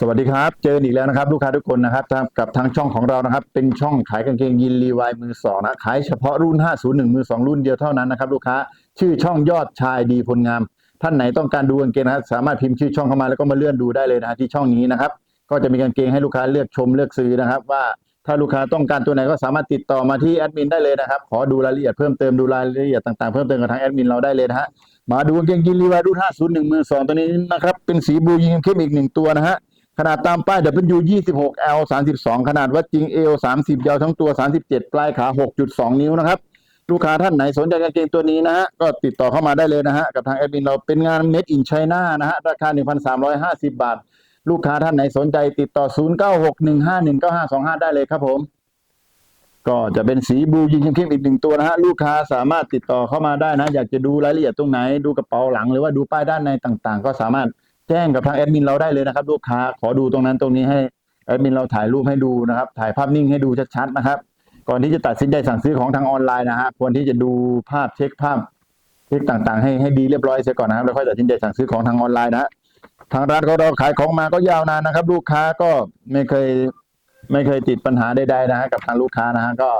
สวัสดีครับ เจอนอีกแล้วนะครับ ลูกค้าทุกคนนะครับกับทางช่องของเรานะครับ เป็นช่องขายกางเกงยีนรีวายมือสองนะขายเฉพาะรุ่น 501 มือสองรุ่นเดียวเท่านั้นนะครับ ลูกค้าชื่อช่องยอดชายดีพลงาม ท่านไหนต้องการดูกางเกงนะครับสามารถพิมพ์ชื่อช่องเข้ามาแล้วก็มาเลื่อนดูได้เลยนะฮะที่ช่องนี้นะครับ ก็จะมีกางเกงให้ลูกค้าเลือกชมเลือกซื้อนะครับ ว่าถ้าลูกค้าต้องการตัวไหนก็สามารถติดต่อมาที่แอดมินได้เลยนะครับ ขอดูรายละเอียดเพิ่มเติมดูรายละเอียดต่างๆเพิ่มเติมกับทางแอดมินเราได้เลยนะฮะมาดูกางเกงยีนรีวายรุ่น501มือสองตัวนี้นะครับเป็นสีบลูยิงเข้มอีกหนึ่งตัวนะฮะ ขนาดตามป้าย W 26 L 32 ขนาดวัดจริง L 30 ยาวทั้งตัว 37 ปลายขา 6.2 นิ้วนะครับ ลูกค้าท่านไหนสนใจกางเกงตัวนี้นะฮะ ก็ติดต่อเข้ามาได้เลยนะฮะ กับทางแอดมินเราเป็นงาน Made in China นะฮะ ราคา 1,350 บาท ลูกค้าท่านไหนสนใจติดต่อ 0961519525 ได้เลยครับผม ก็จะเป็นสีบลูยิงเข้มๆอีกหนึ่งตัวนะฮะ ลูกค้าสามารถติดต่อเข้ามาได้นะ อยากจะดูรายละเอียดตรงไหน ดูกระเป๋าหลังหรือว่าดูป้ายด้านในต่าง ๆ ก็สามารถ แจ้งกับทางแอดมินเราได้เลยนะครับ ลูกค้าขอดูตรงนั้นตรงนี้ให้แอดมินเราถ่ายรูปให้ดูนะครับ ถ่ายภาพนิ่งให้ดูชัดๆนะครับ ก่อนที่จะตัดสินใจสั่งซื้อของทางออนไลน์นะฮะควรที่จะดูภาพเช็คภาพเช็คต่างๆให้ให้ดีเรียบร้อยเสียก่อนนะครับแล้วค่อยตัดสินใจสั่งซื้อของทางออนไลน์นะทางร้านของเราขายของมาก็ยาวนานนะครับ ลูกค้าก็ไม่เคยไม่เคยติดปัญหาใดๆนะฮะกับทางลูกค้านะฮะก็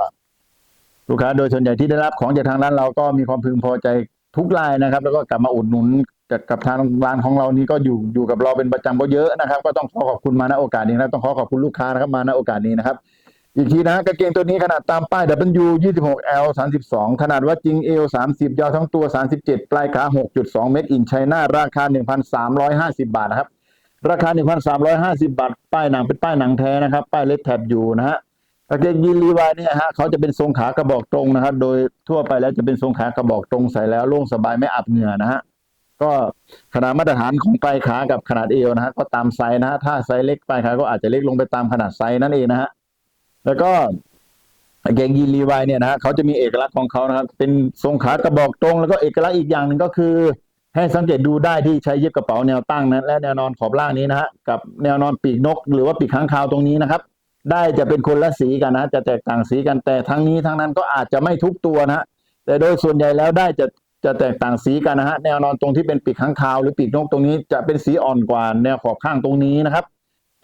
ลูกค้าโดยส่วนใหญ่ที่ได้รับของจากทางร้านเราก็มีความพึงพอใจทุกรายนะครับ แล้วก็กลับมาอุดหนุน กับกับทางร้านของเรานี้ก็อยู่อยู่กับเราเป็นประจำก็เยอะนะครับ ก็ต้องขอขอบคุณมาณโอกาสนี้นะต้องขอขอบคุณลูกค้านะครับมาณโอกาสนี้นะครับ อีกทีนะกางเกงตัวนี้ขนาดตามป้าย W 26 L 32 ขนาดวัดจริง L 30 ยาวทั้งตัว 37 ปลายขา 6.2 เมตรอินไชน่าราคา 1,350 บาทนะครับ ราคา 1,350 บาท ป้ายหนังเป็นป้ายหนังแท้นะครับ ป้ายเล็กแท็บอยู่นะฮะกางเกงยีนรีวายเนี่ยฮะเขาจะเป็นทรงขากระบอกตรงนะครับ โดยทั่วไปแล้วจะเป็นทรงขากระบอกตรงใส่แล้วโล่งสบายไม่อับเหงื่อนะฮะ ก็ขนาดมาตรฐานของปลายขากับขนาดเอวนะฮะก็ตามไซส์นะฮะถ้าไซส์เล็กปลายขาก็อาจจะเล็กลงไปตามขนาดไซส์นั่นเองนะฮะแล้วก็เกงยีนรีวายเนี่ยนะฮะเขาจะมีเอกลักษณ์ของเขานะครับ เป็นทรงขากระบอกตรง แล้วก็เอกลักษณ์อีกอย่างหนึ่งก็คือ ให้สังเกตดูได้ที่ใช้เย็บกระเป๋าแนวตั้งนะและแนวนอนขอบล่างนี้นะฮะกับแนวนอนปีกนก หรือว่าปีกค้างคาวตรงนี้นะครับ ได้จะเป็นคนละสีกันนะจะแตกต่างสีกันแต่ทั้งนี้ทั้งนั้นก็อาจจะไม่ทุกตัวนะฮะแต่โดยส่วนใหญ่แล้วได้จะ จะแตกต่างสีกันนะฮะแนวนอนตรงที่เป็นปีกข้างคาวหรือปีกนกตรงนี้จะเป็นสีอ่อนกว่าแนวขอบข้างตรงนี้นะครับ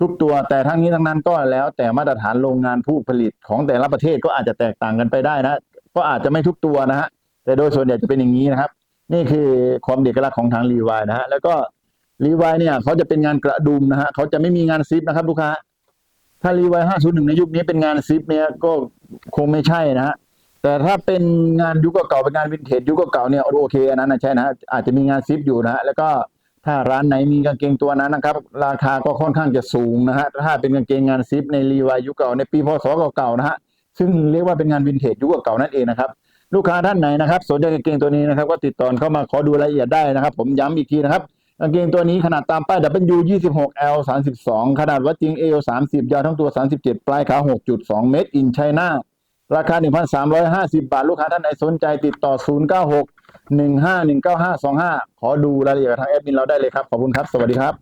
ทุกตัวแต่ทั้งนี้ทั้งนั้นก็แล้ว แต่มาตรฐานโรงงานผู้ผลิตของแต่ละประเทศก็อาจจะแตกต่างกันไปได้นะก็อาจจะไม่ทุกตัวนะฮะแต่โดยส่วนใหญ่จะเป็นอย่างนี้นะครับ นี่คือความเอกลักษณ์ของทางรีวายนะฮะแล้วก็รีวายเนี่ยเขาจะเป็นงานกระดุมนะฮะเขาจะไม่มีงานซิปนะครับลูกค้าถ้ารีวาย501ในยุคนี้เป็นงานซิปเนี่ยก็คงไม่ใช่นะฮะ แต่ถ้าเป็นงานยุคเก่าๆเป็นงานวินเทจยุคเก่าๆเนี่ยโอเคอันนั้นนะใช่นะอาจจะมีงานซิปอยู่นะฮะแล้วก็ถ้าร้านไหนมีกางเกงตัวนั้นนะครับ ราคาก็ค่อนข้างจะสูงนะฮะถ้าเป็นกางเกงงานซิปในรีวายยุคเก่าในปีพศเก่าๆนะฮะซึ่งเรียกว่าเป็นงานวินเทจยุคเก่าๆนั่นเองนะครับลูกค้าท่านไหนนะครับ สนใจกางเกงตัวนี้นะครับ ก็ติดต่อเข้ามาขอดูรายละเอียดได้นะครับ ผมย้ำอีกทีนะครับกางเกงตัวนี้ขนาดตามป้าย W 26 L 32ขนาดวัดจริง L 30ยาวทั้งตัว 37 ปลายขา 6.2 เมตรอินไชน่า ราคา 1,350 บาท ลูกค้าท่านไหนสนใจติดต่อ 096 15 19525 ขอดูรายละเอียดกับทางแอดมินเราได้เลยครับ ขอบคุณครับ สวัสดีครับ